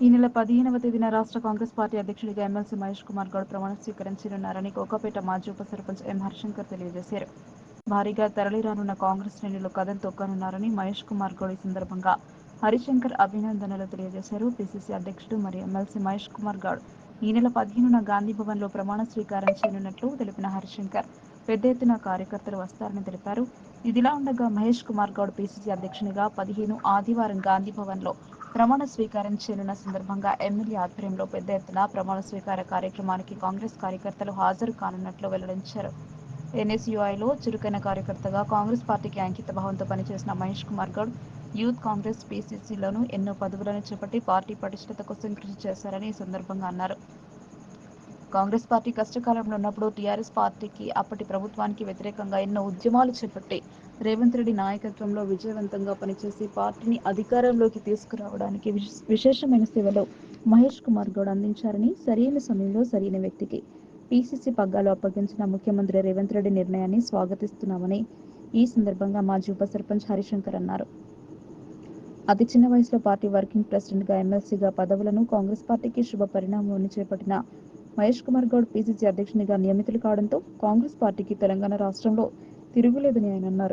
ఈ నెల పదిహేనవ తేదీన రాష్ట్ర కాంగ్రెస్ పార్టీ అధ్యక్షుడిగా ఎమ్మెల్సీ మహేష్ కుమార్ గౌడ్ ప్రమాణం స్వీకరించనున్నారని కోకాపేట మాజీ ఉప సర్పంచ్ ఎం హరిశంకర్ తెలియజేశారు. భారీగా తరలిరానున్న కాంగ్రెస్ శ్రేణులు కథం తొక్కనున్నారని మహేష్ కుమార్ గౌడ్ ఈ సందర్భంగా హరిశంకర్ అభినందనలు తెలియజేశారు. పిసిసి అధ్యక్షుడు మరియు ఎమ్మెల్సీ మహేష్ కుమార్ గౌడ్ ఈ నెల పదిహేనున గాంధీ భవన్లో ప్రమాణ స్వీకారం చేయనున్నట్లు తెలిపిన హరిశంకర్ పెద్ద ఎత్తున కార్యకర్తలు వస్తారని తెలిపారు. ఇదిలా ఉండగా మహేష్ కుమార్ గౌడ్ పిసిసి అధ్యక్షునిగా పదిహేను ఆదివారం గాంధీ భవన్లో ప్రమాణ స్వీకారం చేయనున్న సందర్భంగా ఎమ్మెల్యే ఆధ్వర్యంలో పెద్ద ఎత్తున ప్రమాణ స్వీకార కార్యక్రమానికి కాంగ్రెస్ కార్యకర్తలు హాజరు కానున్నట్లు వెల్లడించారు. ఎన్ఎస్యుఐలో చురుకైన కార్యకర్తగా కాంగ్రెస్ పార్టీకి అంకిత భావంతో పనిచేసిన మహేష్ కుమార్ గౌడ్ యూత్ కాంగ్రెస్ పీసీసీలోనూ ఎన్నో పదవులను చేపట్టి పార్టీ పటిష్టత కోసం కృషి చేశారని ఈ సందర్భంగా అన్నారు. కాంగ్రెస్ పార్టీ కష్టకాలంలో ఉన్నప్పుడు టీఆర్ఎస్ పార్టీకి అప్పటి ప్రభుత్వానికి వ్యతిరేకంగా ఎన్నో ఉద్యమాలు చేపట్టి రేవంత్ రెడ్డి నాయకత్వంలో విజయవంతంగా పనిచేసి పార్టీని అధికారంలోకి తీసుకురావడానికి విశేషమైన సేవలో మహేష్ కుమార్ గౌడ్ అందించారని సరైన సమయంలో సరైన వ్యక్తికి పీసీసీ పగ్గాలు అప్పగించిన ముఖ్యమంత్రి రేవంత్ రెడ్డి నిర్ణయాన్ని స్వాగతిస్తున్నామని ఈ సందర్భంగా మాజీ ఉప సర్పంచ్ హరిశంకర్ అన్నారు. అతి చిన్న వయసులో పార్టీ వర్కింగ్ ప్రెసిడెంట్గా ఎమ్మెల్సీగా పదవులను కాంగ్రెస్ పార్టీకి శుభ పరిణామం చేపట్టిన మహేష్ కుమార్ గౌడ్ పీసీసీ అధ్యక్షునిగా నియమితులు కావడంతో కాంగ్రెస్ పార్టీకి తెలంగాణ రాష్ట్రంలో తిరుగులేదని ఆయన అన్నారు.